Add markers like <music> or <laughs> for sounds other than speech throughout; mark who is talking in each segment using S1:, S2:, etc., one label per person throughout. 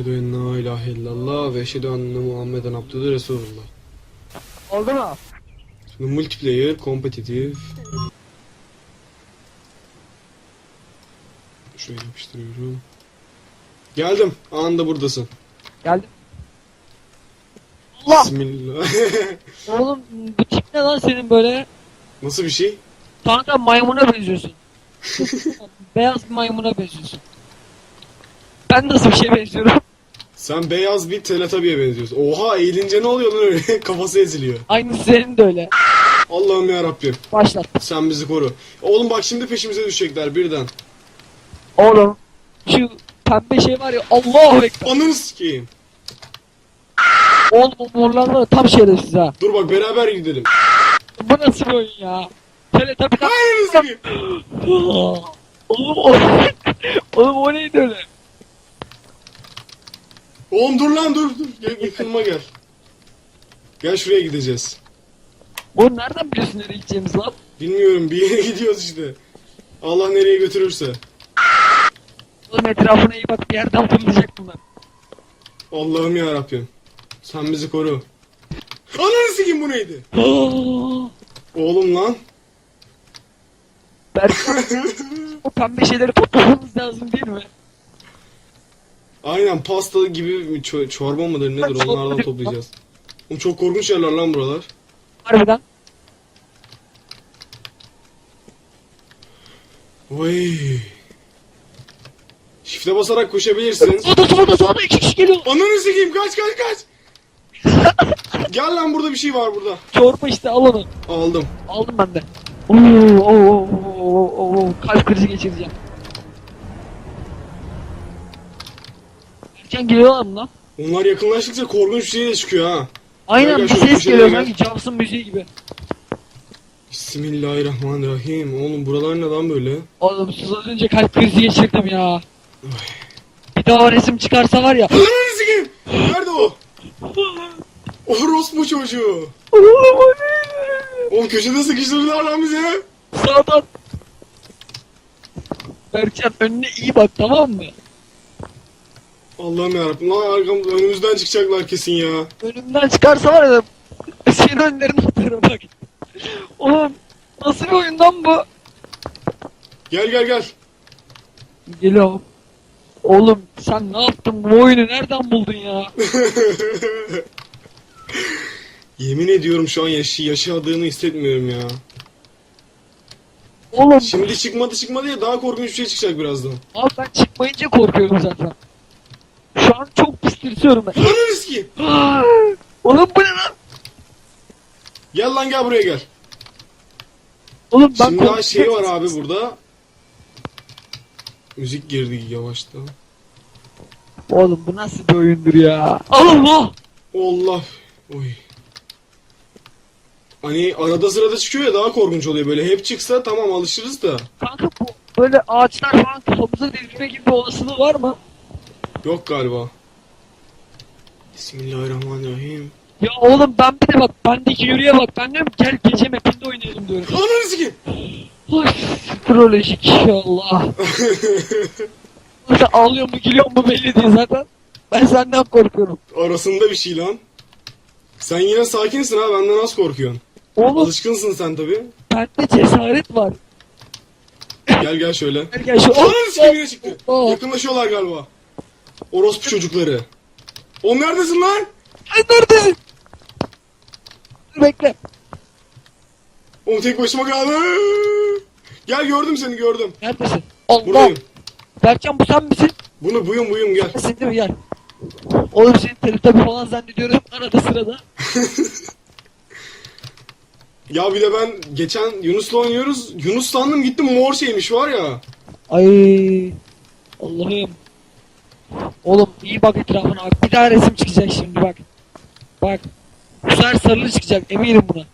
S1: Eşhedü en la ilahe illallah ve eşhedü enne Muhammeden abdühü Resulullah.
S2: Oldu mu?
S1: Şimdi multiplayer, kompetitif. Şuraya yapıştırıyorum. Geldim. Anında buradasın.
S2: Geldim. Allah!
S1: Bismillah. <laughs>
S2: Oğlum bu tip ne lan senin böyle?
S1: Nasıl bir şey?
S2: Kanka maymuna benziyorsun. <laughs> Beyaz bir maymuna benziyorsun. Ben nasıl bir şeye benziyorum?
S1: Sen beyaz bir teletabiye benziyorsun. Oha eğilince ne oluyor lan öyle? <laughs> Kafası eziliyor.
S2: Aynı senin de öyle.
S1: Allah'ım ya Rabbim.
S2: Başlat.
S1: Sen bizi koru. Oğlum bak şimdi peşimize düşecekler birden.
S2: Oğlum. Şu pembe şey var ya Allahu Ekber.
S1: Ananı sikeyim.
S2: Oğlum ya, tam şerefsiz ha.
S1: Dur bak beraber gidelim.
S2: Bu nasıl bir oyun ya? Tabi.
S1: Ananı sikeyim. <gasps>
S2: Oğlum o... <laughs> Oğlum o neydi öyle?
S1: Oğlum dur lan dur dur. Gel yakınıma gel. Gel şuraya gideceğiz.
S2: Oğlum nereden biliyorsun nereye gideceğimizi lan?
S1: Bilmiyorum bir yere <laughs> gidiyoruz işte. Allah nereye götürürse.
S2: Oğlum etrafına iyi bak bir yerden fırlayacak bunlar.
S1: Allah'ım ya Rabbim. Sen bizi koru. Ananı sikeyim bu neydi? <gasps> Oğlum lan.
S2: Berkan <laughs> o pembe şeyleri toplamamız lazım değil mi?
S1: Aynen pasta gibi mi, ço- çorba mıdır nedir onlardan toplayacağız. Oğlum çok korkunç yerler lan buralar.
S2: Harbiden.
S1: Oy. Şifte basarak koşabilirsin.
S2: Soda soda soda iki kişi geliyor.
S1: Ananı sikeyim kaç kaç kaç. Gel lan burada bir şey var burada.
S2: Çorba işte al onu.
S1: Aldım.
S2: Aldım ben de. Oo, oo, oo, oo, oo, oo, kalp krizi geçireceğim. Erken geliyorlar mı lan?
S1: Onlar yakınlaştıkça korkunç bir şey de çıkıyor ha.
S2: Aynen bir ses
S1: köşeye
S2: geliyor
S1: gel.
S2: sanki Jaws'ın müziği gibi.
S1: Bismillahirrahmanirrahim. Oğlum buralar ne lan böyle?
S2: Oğlum sus az önce kalp krizi geçirdim ya. Bir daha resim çıkarsa var ya.
S1: Ananı sikeyim. Nerede o? Orospu çocuğu.
S2: Oğlum o ne?
S1: Oğlum köşede sıkıştırdılar lan bizi.
S2: Sağdan. Berkcan önüne iyi bak tamam mı?
S1: Allah'ım yarabbim. Lan arkamda önümüzden çıkacaklar kesin ya.
S2: Önümden çıkarsa var ya senin önlerine atarım bak. Oğlum nasıl bir oyundan bu?
S1: Gel gel gel.
S2: Geliyorum. Oğlum sen ne yaptın bu oyunu nereden buldun ya? <laughs>
S1: Yemin ediyorum şu an yaşı yaşadığını hissetmiyorum ya.
S2: Oğlum
S1: Şimdi çıkmadı çıkmadı ya daha korkunç bir şey çıkacak birazdan.
S2: abi ben çıkmayınca korkuyorum zaten. Şu an çok pis tırsıyorum ben.
S1: Ananı sikeyim.
S2: Oğlum bu ne lan?
S1: Gel lan gel buraya gel.
S2: Oğlum ben
S1: Şimdi daha şey var abi burada. Müzik girdi yavaştan.
S2: Oğlum bu nasıl bir oyundur ya? Allah!
S1: Allah. Oy. Hani arada sırada çıkıyor ya daha korkunç oluyor böyle. Hep çıksa tamam alışırız da.
S2: Kanka bu böyle ağaçlar falan kafamıza devrilme gibi bir olasılığı var mı?
S1: Yok galiba. Bismillahirrahmanirrahim.
S2: Ya oğlum ben bir de bak bendeki yürüye bak ben diyorum gel gece mapinde oynayalım diyorum.
S1: Ananı sikeyim.
S2: Ay psikolojik Allah. Burada ağlıyor mu gülüyor mu belli değil zaten. Ben senden korkuyorum.
S1: Arasında bir şey lan. Sen yine sakinsin ha benden az korkuyorsun.
S2: Oğlum
S1: Alışkınsın sen tabi.
S2: bende cesaret var.
S1: Gel gel şöyle.
S2: Gel gel şu
S1: Ananı sikeyim yine çıktı. Yakınlaşıyorlar galiba. Orospu çocukları. O neredesin lan?
S2: Ay neredesin? Dur bekle.
S1: O tek başıma kaldım. Gel gördüm seni gördüm.
S2: Neredesin? Allah.
S1: Buradayım.
S2: Berkcan bu sen misin?
S1: Bunu buyum buyum gel.
S2: Sen değil mi gel. Oğlum seni teletabi falan zannediyorum <laughs> arada sırada. <laughs>
S1: Ya bir de ben geçen Yunus'la oynuyoruz. Yunus sandım gittim mor şeymiş var ya.
S2: Ay Allah'ım. Oğlum iyi bak etrafına. Bir daha resim çıkacak şimdi bak. Bak. Bu sefer sarılı çıkacak eminim buna.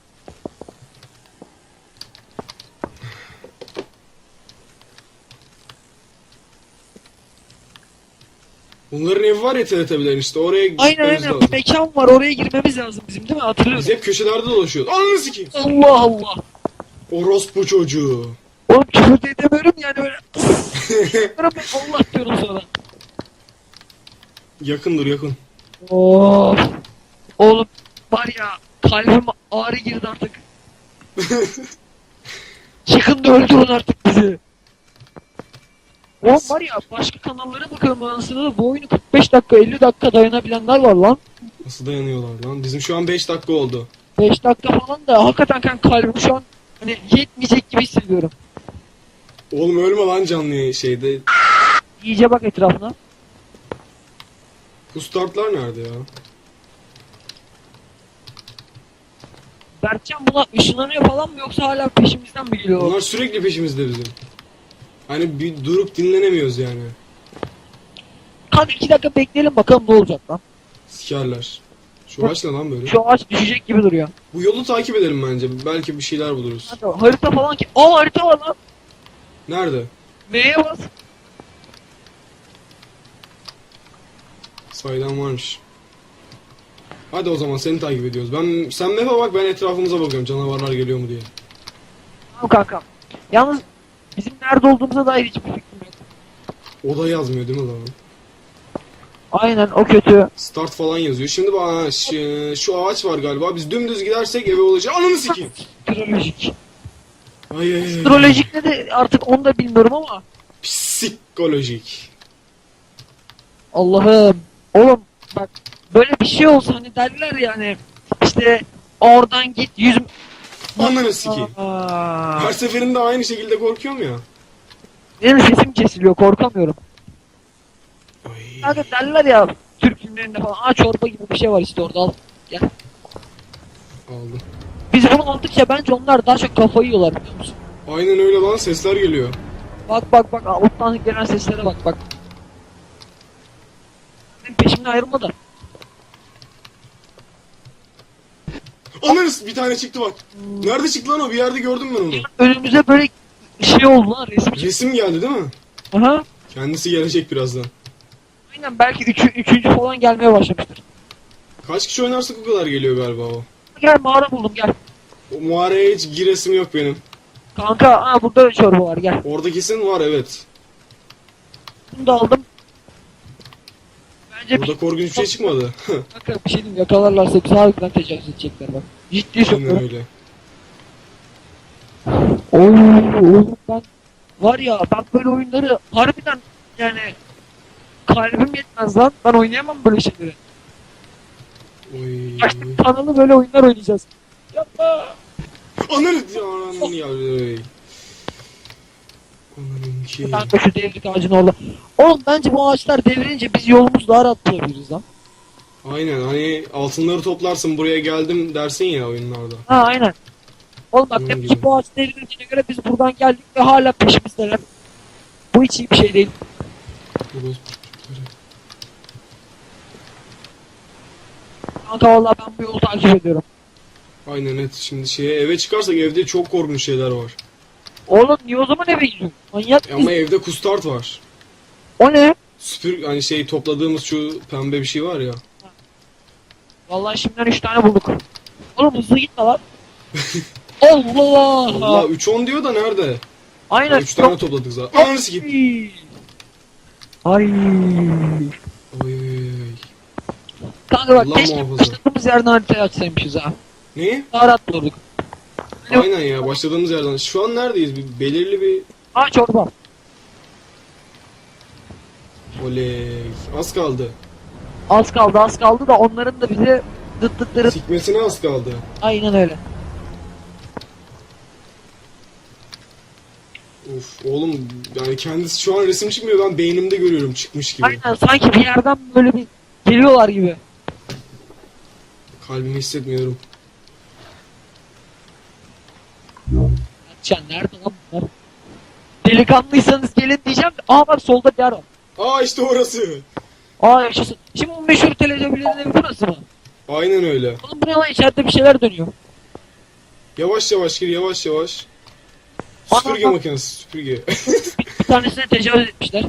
S1: Bunların evi var ya teletabilerin işte oraya
S2: Aynen
S1: gitmemiz
S2: aynen
S1: lazım.
S2: bir mekan var oraya girmemiz lazım bizim değil mi
S1: Biz
S2: hatırlıyorsun.
S1: hep köşelerde dolaşıyoruz. Ananı sikeyim.
S2: Allah Allah.
S1: Orospu çocuğu.
S2: Oğlum küfür de edemiyorum yani böyle. <laughs> Allah diyorum sonra.
S1: Yakın dur yakın.
S2: Of. Oğlum var ya kalbim ağrı girdi artık. <laughs> Çıkın da öldürün artık bizi. Oğlum var ya başka kanallara bakıyorum anasını da bu oyunu 45 dakika 50 dakika dayanabilenler var lan.
S1: Nasıl dayanıyorlar lan? Bizim şu an 5 dakika oldu.
S2: 5 dakika falan da hakikaten kanka kalbim şu an hani yetmeyecek gibi hissediyorum.
S1: Oğlum ölme lan canlı şeyde.
S2: İyice bak etrafına.
S1: Bu startlar nerede ya?
S2: Berkcan buna ışınlanıyor falan mı yoksa hala peşimizden mi geliyor?
S1: Bunlar sürekli peşimizde bizim. Hani bir durup dinlenemiyoruz yani.
S2: Kanka 2 dakika bekleyelim bakalım ne olacak lan.
S1: Sikerler. Şu ağaç ne lan böyle?
S2: Şu ağaç düşecek gibi duruyor.
S1: Bu yolu takip edelim bence. Belki bir şeyler buluruz.
S2: Hadi harita falan ki. Aa harita var lan.
S1: Nerede?
S2: M'ye bas.
S1: Saydan varmış. Hadi o zaman seni takip ediyoruz. Ben sen map'e bak ben etrafımıza bakıyorum canavarlar geliyor mu diye.
S2: Tamam kankam. Yalnız bizim nerede olduğumuza dair hiçbir fikrim yok.
S1: O da yazmıyor değil mi lan?
S2: Aynen o kötü.
S1: Start falan yazıyor. Şimdi bak ha, şu, şu ağaç var galiba. Biz dümdüz gidersek eve olacak. Ananı sikeyim.
S2: Astrolojik.
S1: Ay ay ay.
S2: Astrolojik ne de artık onu da bilmiyorum ama.
S1: Psikolojik.
S2: Allah'ım. Oğlum bak böyle bir şey olsa hani derler yani işte oradan git yüz...
S1: Ananı sikeyim.
S2: Aa,
S1: Her seferinde aynı şekilde korkuyorum ya.
S2: benim sesim kesiliyor korkamıyorum. Kanka derler ya Türk filmlerinde falan. Aa çorba gibi bir şey var işte orada al. Gel.
S1: Aldım.
S2: Biz bunu aldıkça bence onlar daha çok kafayı yiyorlar biliyor musun?
S1: Aynen öyle lan sesler geliyor.
S2: Bak bak bak alttan gelen seslere bak bak. Benim peşimden ayrılma da.
S1: Ananı s- bir tane çıktı bak. Nerede çıktı lan o? Bir yerde gördüm ben onu.
S2: Önümüze böyle şey oldu lan resim çıktı.
S1: Resim geldi değil mi?
S2: Aha.
S1: Kendisi gelecek birazdan.
S2: Aynen belki üçü, üçüncü falan gelmeye başlamıştır.
S1: Kaç kişi oynarsak o kadar geliyor galiba o.
S2: Gel mağara buldum gel.
S1: O mağaraya hiç giresim yok benim.
S2: Kanka aa burada da çorba var gel.
S1: Orada kesin var evet.
S2: Bunu da aldım. Bence
S1: Burada korkunç bir şey çıkmadı. <laughs>
S2: kanka bir şey diyeyim yakalarlarsa bizi harbiden tecavüz edecekler bak. Ciddi
S1: Aynen
S2: söylüyorum.
S1: öyle.
S2: Oo, oğlum ben var ya ben böyle oyunları harbiden yani kalbim yetmez lan. Ben oynayamam böyle şeyleri.
S1: Oy.
S2: Açtık kanalı böyle oyunlar oynayacağız. Yapma.
S1: Ananı ananı ya. Ey. Ananın ki.
S2: Kanka şu devrik ağacın orada. Oğlum bence bu ağaçlar devirince biz yolumuzu daha rahat bulabiliriz lan.
S1: Aynen hani altınları toplarsın buraya geldim dersin ya oyunlarda.
S2: Ha aynen. Oğlum bak demek ki bu ağaç devrildiğine göre biz buradan geldik ve hala peşimizdeler. Bu hiç iyi bir şey değil.
S1: Burası-
S2: Kanka valla ben bu yolu takip ediyorum.
S1: Aynen evet şimdi şeye eve çıkarsak evde çok korkunç şeyler var.
S2: Oğlum niye o zaman eve gidiyorsun? Manyak
S1: E Ama evde kustart var.
S2: O ne?
S1: Süpür hani şey topladığımız şu pembe bir şey var ya.
S2: Vallahi şimdiden 3 tane bulduk. Oğlum hızlı gitme lan. <laughs> Allah!
S1: Allah 3-10 diyor da nerede?
S2: Aynen.
S1: 3 tane topladık zaten. Ananı sikeyim.
S2: Ay.
S1: Ay ay ay.
S2: Kanka bak
S1: Allah
S2: keşke
S1: muhafaza.
S2: başladığımız yerden haritayı açsaymışız ha.
S1: Ne?
S2: Daha rahat bulurduk.
S1: Aynen ya başladığımız yerden. Şu an neredeyiz? Bir belirli bir
S2: Aa çorba.
S1: oley. Az kaldı.
S2: Az kaldı az kaldı da onların da bize dıt dıt dırıt.
S1: Sikmesine az kaldı.
S2: Aynen öyle.
S1: Of oğlum yani kendisi şu an resim çıkmıyor ben beynimde görüyorum çıkmış gibi.
S2: Aynen sanki bir yerden böyle bir geliyorlar gibi.
S1: Kalbimi hissetmiyorum.
S2: Can nerede lan bunlar? Delikanlıysanız gelin diyeceğim. Aa bak solda bir yer var.
S1: Aa işte orası.
S2: Aa yaşasın. Şimdi bu meşhur televizyonların evi burası mı?
S1: Aynen öyle.
S2: Oğlum bu ne lan içeride bir şeyler dönüyor.
S1: Yavaş yavaş gir yavaş yavaş.
S2: Ana-
S1: Süpürge makinesi süpürge.
S2: Bir tanesine tecavüz etmişler.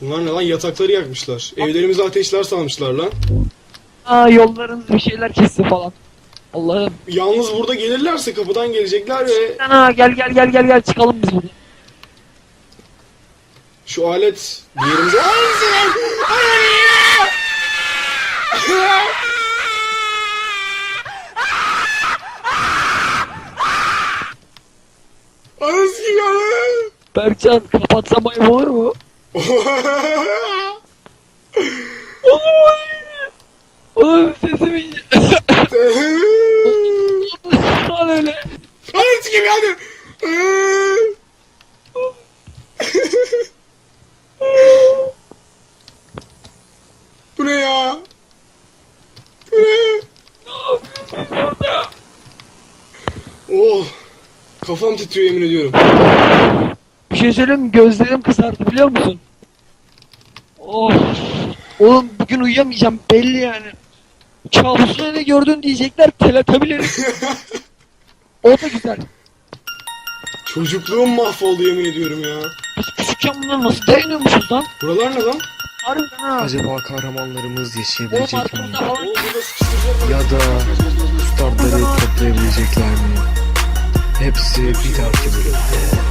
S1: Bunlar ne lan yatakları yakmışlar. Evlerimize ateşler salmışlar lan.
S2: Aa yollarınız bir şeyler kesti falan. Allah'ım.
S1: Yalnız burada gelirlerse kapıdan gelecekler ve
S2: Ana gel gel gel gel gel çıkalım biz buradan.
S1: şu alet bir yerimize... Ay, sen- Ay, Ananı sikeyim ya.
S2: Berkcan kapatsam ayıp olur mu? Oğlum sesimi Lan <laughs> öyle.
S1: Sikeyim yani. Bu ne ya? Bu ne? Oh. Kafam titriyor yemin ediyorum.
S2: Bir şey söyleyeyim mi? Gözlerim kızardı biliyor musun? Of. Oğlum bugün uyuyamayacağım belli yani. Kabusunda ne gördün diyecekler teletabileri. <laughs> o da güzel.
S1: Çocukluğum mahvoldu yemin ediyorum ya.
S2: Biz küçükken bunları nasıl dayanıyormuşuz lan?
S1: Buralar ne lan?
S2: Harbiden ha.
S3: Acaba kahramanlarımız
S2: Oğlum
S3: yaşayabilecek mi?
S1: burada sıkıştıracaklar.
S3: Ya da startları toplayabilecekler mi? Hepsi bir dahaki bölümde.